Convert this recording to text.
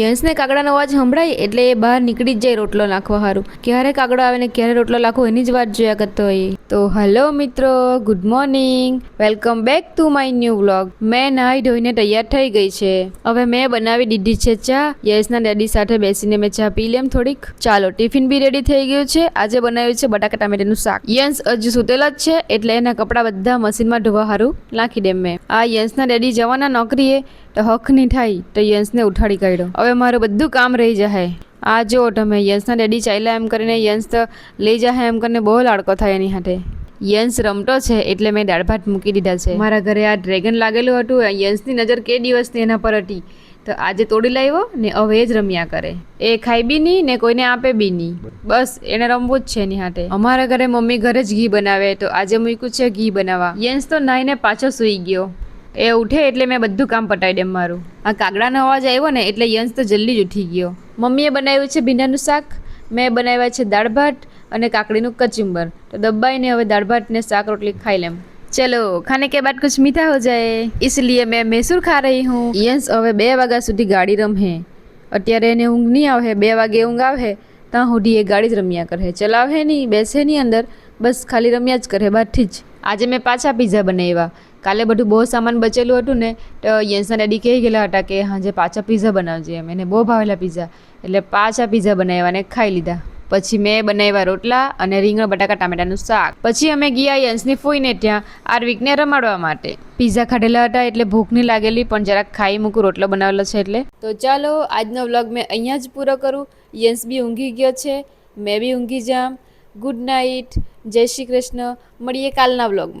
યંશને કાગડાનો અવાજ સંભળાય એટલે એ બહાર નીકળી જ જાય રોટલો નાખવા સારું ક્યારે કાગડો આવે ને ક્યારે રોટલો નાખવો એની જ વાત જોયા કરતો હોય તો હલો મિત્રો good morning welcome back to my new vlog મેં નાહી ધોઈને તૈયાર થઈ ગઈ છે. હવે મેં બનાવી દીધી છે ચા. યશના ડેડી સાથે બેસીને મેં ચા પી લેમ થોડીક. ચાલો ટિફિન બી રેડી થઈ ગયું છે. આજે બનાવ્યું છે બટાકા ટામેટાનું શાક. યંશ હજુ સુતેલા જ છે, એટલે એના કપડાં બધા મશીનમાં ધોવા સારું નાખી દેમ મેં. આ યંશના ડેડી જવાના નોકરીએ. તો હક નહીં થાય તો યંશને ઉઠાડી કાઢ્યો. હવે મારું બધું કામ રહી જાય આ જો તમે યંશના ડેડી ચાલ્યા એમ કરીને યંશ તો લઈ જાય એમ કરીને બહુ લાડકો થાય એની હાથે. યંશ રમતો છે એટલે મેં દાળ ભાત મૂકી દીધા છે. મારા ઘરે આ ડ્રેગન લાગેલું હતું યંશની નજર કે દિવસની એના પર હતી. તો આજે તોડી લાવ્યો ને હવે જ રમ્યા કરે. એ ખાઈ બી નહીં ને કોઈને આપે બી નહીં. બસ એને રમવું જ છે એની હાથે. અમારા ઘરે મમ્મી ઘરે જ ઘી બનાવે તો આજે મૂક્યું છે ઘી બનાવવા. યંશ તો નાઈને પાછો સૂઈ ગયો. એ ઉઠે એટલે મેં બધું કામ પટાવી દેમ મારું આ કાગડાનો અવાજ આવ્યો ને એટલે યંશ તો જલ્દી જ ઉઠી ગયો મમ્મીએ બનાવ્યું છે ભીંડાનું શાક મેં બનાવ્યા છે દાળ ભાત અને કાકડીનું કચુંબર તો દબાઈને હવે દાળ ભાત ને શાક રોટલી ખાઈ લેમ ચલો ખાને કે બાદ કુછ મીઠા હો જાય इसलिए मैं मैसूर खा रही हूँ યંશ હવે બે વાગ્યા સુધી ગાડી રમે અત્યારે એને ઊંઘ નહીં આવે બે વાગે ઊંઘ આવે ત્યાં સુધી એ ગાડી જ રમ્યા કરે ચલાવે નહીં બેસે નહીં અંદર બસ ખાલી રમ્યા જ કરે બહારથી જ આજે મેં પાછા પીઝા બનાવ્યા કાલે બધું બહુ સામાન બચેલું હતું ને, તો યંશના ડેડી કહી ગયેલા હતા કે હાજે પાછા પીઝા બનાવજે. એમ, એને બહુ ભાવેલા પીઝા એટલે પાછા પીઝા બનાવ્યા અને ખાઈ લીધા. પછી મેં બનાવ્યા રોટલા અને રીંગણ, બટાકા, ટામેટાનું શાક. પછી અમે ગયા યંસની ફોઈને ત્યાં આરવિકને રમાડવા માટે. પીઝા ખાધેલા હતા એટલે ભૂખની લાગેલી, પણ જરાક ખાઈ મૂકું, રોટલો બનાવેલો છે એટલે. તો ચાલો, આજનો વ્લોગ મેં અહીંયા જ પૂરો કરું. યન્સ બી ઊંઘી ગયો છે, મેં બી ઊંઘી જામ ગુડ નાઇટ જય શ્રી કૃષ્ણ. મળીએ કાલના વ્લોગમાં